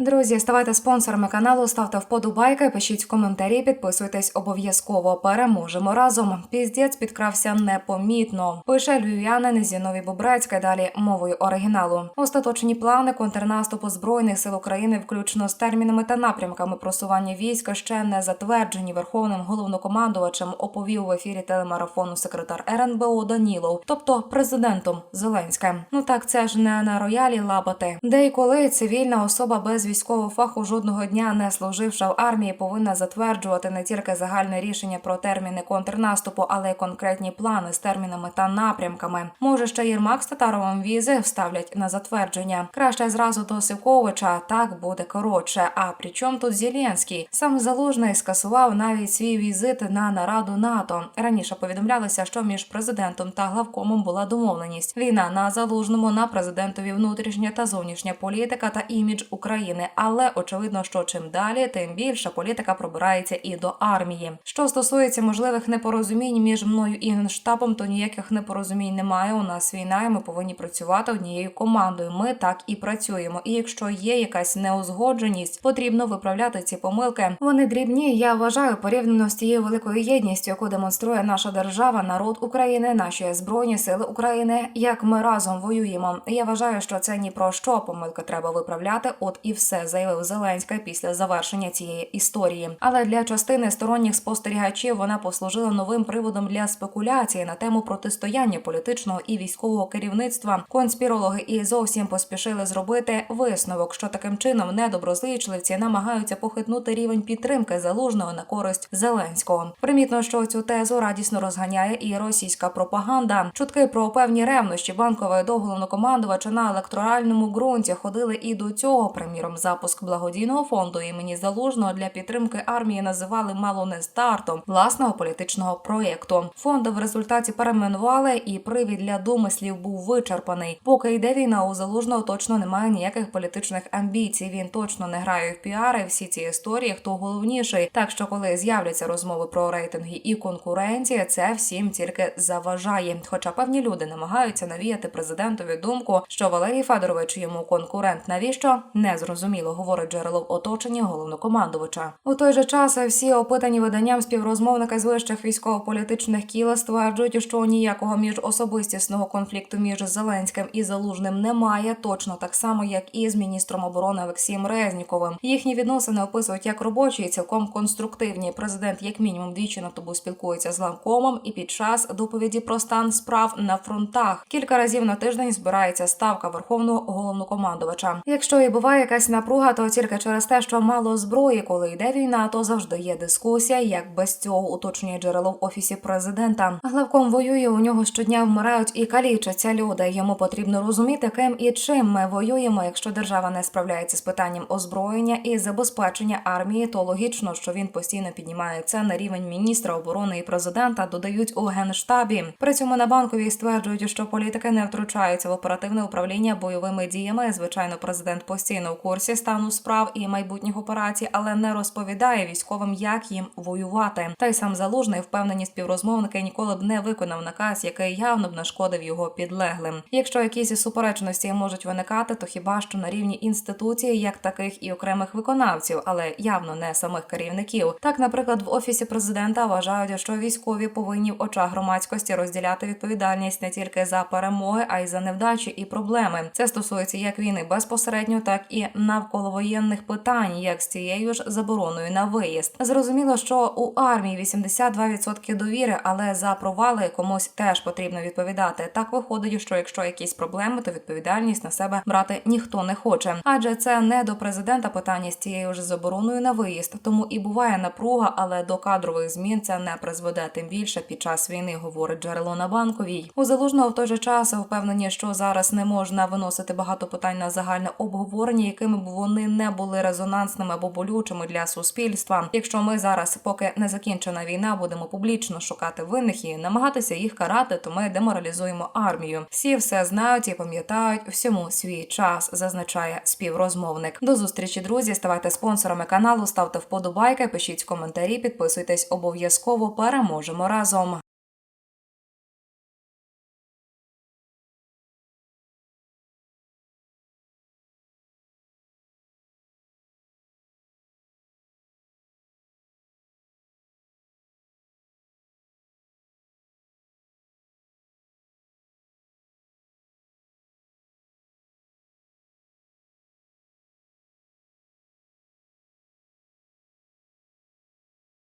Друзі, ставайте спонсорами каналу, ставте вподобайки, пишіть коментарі, підписуйтесь обов'язково. Переможемо разом. Піздець підкрався непомітно. Пише львів'янин Зіновій Бобрецька. Далі мовою оригіналу. Остаточні плани контрнаступу збройних сил України, включно з термінами та напрямками просування війська, ще не затверджені верховним головнокомандувачем. Оповів в ефірі телемарафону секретар РНБО Данілов, тобто президентом Зеленським. Ну так це ж не на роялі лабати. Де і коли цивільна особа без військового фаху жодного дня не служивши в армії, повинна затверджувати не тільки загальне рішення про терміни контрнаступу, але й конкретні плани з термінами та напрямками. Може, ще Єрмак з Татаровим візи вставлять на затвердження. Краще зразу до Сивковича, так буде коротше. А при чому тут Зеленський? Сам Залужний скасував навіть свій візит на нараду НАТО. Раніше повідомлялося, що між президентом та главкомом була домовленість. Війна на залужному на президентові внутрішня та зовнішня політика та імідж України. Але очевидно, що чим далі, тим більше політика пробирається і до армії. Що стосується можливих непорозумінь між мною і генштабом, то ніяких непорозумінь немає. У нас війна, і ми повинні працювати однією командою. Ми так і працюємо. І якщо є якась неузгодженість, потрібно виправляти ці помилки. Вони дрібні. Я вважаю порівняно з тією великою єдністю, яку демонструє наша держава, народ України, наші збройні сили України. Як ми разом воюємо. Я вважаю, що це ні про що помилки треба виправляти. От і все заявив Зеленська після завершення цієї історії. Але для частини сторонніх спостерігачів вона послужила новим приводом для спекуляції на тему протистояння політичного і військового керівництва. Конспірологи і зовсім поспішили зробити висновок, що таким чином недоброзичливці намагаються похитнути рівень підтримки залужного на користь Зеленського. Примітно, що цю тезу радісно розганяє і російська пропаганда. Чутки про певні ревнощі банкової до головнокомандувача на електоральному ґрунті ходили і до цього. Приміром, запуск благодійного фонду імені Залужного для підтримки армії називали мало не стартом власного політичного проєкту. Фонд в результаті перейменували, і привід для домислів був вичерпаний. Поки йде війна, у залужного точно немає ніяких політичних амбіцій. Він точно не грає в піари. Всі ці історії, хто головніший. Так що, коли з'являться розмови про рейтинги і конкуренція, це всім тільки заважає. Хоча певні люди намагаються навіяти президентові думку, що Валерій Федорович йому конкурент. Навіщо не зрозуміло, говорить джерело в оточенні головнокомандувача. У той же час всі опитані виданням співрозмовники з вищих військово-політичних кіл стверджують, що ніякого міжособистісного конфлікту між Зеленським і Залужним немає, точно так само, як і з міністром оборони Олексієм Резніковим. Їхні відносини описують як робочі, і цілком конструктивні. Президент, як мінімум, двічі на тобу спілкується з ланкомом і під час доповіді про стан справ на фронтах. Кілька разів на тиждень збирається ставка верховного головнокомандувача. Якщо і буває якась напруга, то тільки через те, що мало зброї, коли йде війна, то завжди є дискусія, як без цього уточнює джерело в офісі президента. Главком воює у нього щодня вмирають і калічаться люди. Йому потрібно розуміти, ким і чим ми воюємо. Якщо держава не справляється з питанням озброєння і забезпечення армії, то логічно, що він постійно піднімає це на рівень міністра оборони і президента. Додають у генштабі. При цьому на банковій стверджують, що політики не втручаються в оперативне управління бойовими діями. Звичайно, президент постійно в курсі стану справ і майбутніх операцій, але не розповідає військовим, як їм воювати. Та й сам залужний впевнені співрозмовники ніколи б не виконав наказ, який явно б нашкодив його підлеглим. Якщо якісь суперечності можуть виникати, то хіба що на рівні інституції, як таких і окремих виконавців, але явно не самих керівників. Так, наприклад, в офісі президента вважають, що військові повинні в очах громадськості розділяти відповідальність не тільки за перемоги, а й за невдачі і проблеми. Це стосується як війни безпосередньо, так і навколовоєнних питань, як з цією ж забороною на виїзд. Зрозуміло, що у армії 82% довіри, але за провали комусь теж потрібно відповідати. Так виходить, що якщо якісь проблеми, то відповідальність на себе брати ніхто не хоче. Адже це не до президента питання з цією ж забороною на виїзд. Тому і буває напруга, але до кадрових змін це не призведе тим більше під час війни, говорить джерело на банковій. У залужного в той же час впевнені, що зараз не можна виносити багато питань на загальне обговорення, якими б вони не були резонансними або болючими для суспільства. Якщо ми зараз, поки не закінчена війна, будемо публічно шукати винних і намагатися їх карати, то ми деморалізуємо армію. Всі все знають і пам'ятають всьому свій час, зазначає співрозмовник. До зустрічі, друзі. Ставайте спонсорами каналу, ставте вподобайки, пишіть коментарі, підписуйтесь обов'язково. Переможемо разом.